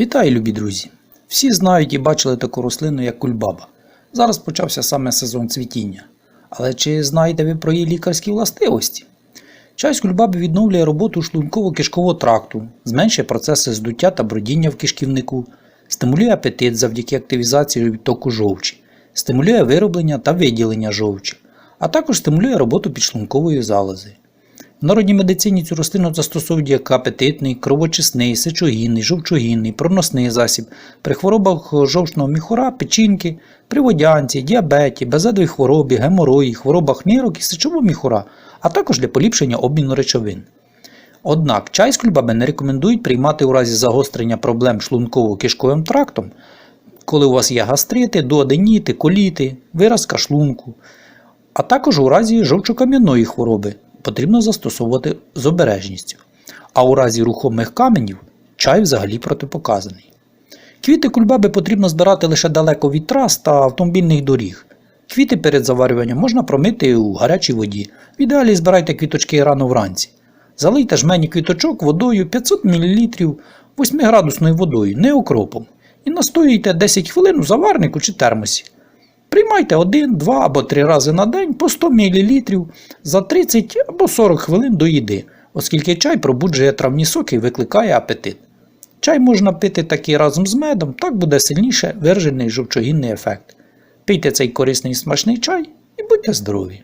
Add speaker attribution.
Speaker 1: Вітаю, любі друзі! Всі знають і бачили таку рослину, як кульбаба. Зараз почався саме сезон цвітіння. Але чи знаєте ви про її лікарські властивості? З кульбаби відновлює роботу шлунково-кишкового тракту, зменшує процеси здуття та бродіння в кишківнику, стимулює апетит завдяки активізації відтоку жовчі, стимулює вироблення та виділення жовчі, а також стимулює роботу підшлункової залози. В народній медицині цю рослину застосовують як апетитний, кровочисний, сечогінний, жовчогінний, проносний засіб при хворобах жовчного міхура, печінки, при водянці, діабеті, безадовій хворобі, геморої, хворобах нирок і сечового міхура, а також для поліпшення обміну речовин. Однак чай з кульбаби не рекомендують приймати у разі загострення проблем шлунково-кишковим трактом, коли у вас є гастрити, дуоденіти, коліти, виразка шлунку, а також у разі жовчокам'яної хвороби потрібно застосовувати з обережністю. А у разі рухомих каменів чай взагалі протипоказаний. Квіти кульбаби потрібно збирати лише далеко від трас та автомобільних доріг. Квіти перед заварюванням можна промити у гарячій воді. В ідеалі збирайте квіточки рано вранці. Залийте жмені квіточок водою 500 мл 8-градусною водою, не окропом. І настоюйте 10 хвилин у заварнику чи термосі. Приймайте 1, 2 або 3 рази на день по 100 мл за 30 або 40 хвилин до їди, оскільки чай пробуджує травні соки і викликає апетит. Чай можна пити такий разом з медом, так буде сильніше виражений жовчогінний ефект. Пийте цей корисний смачний чай і будьте здорові!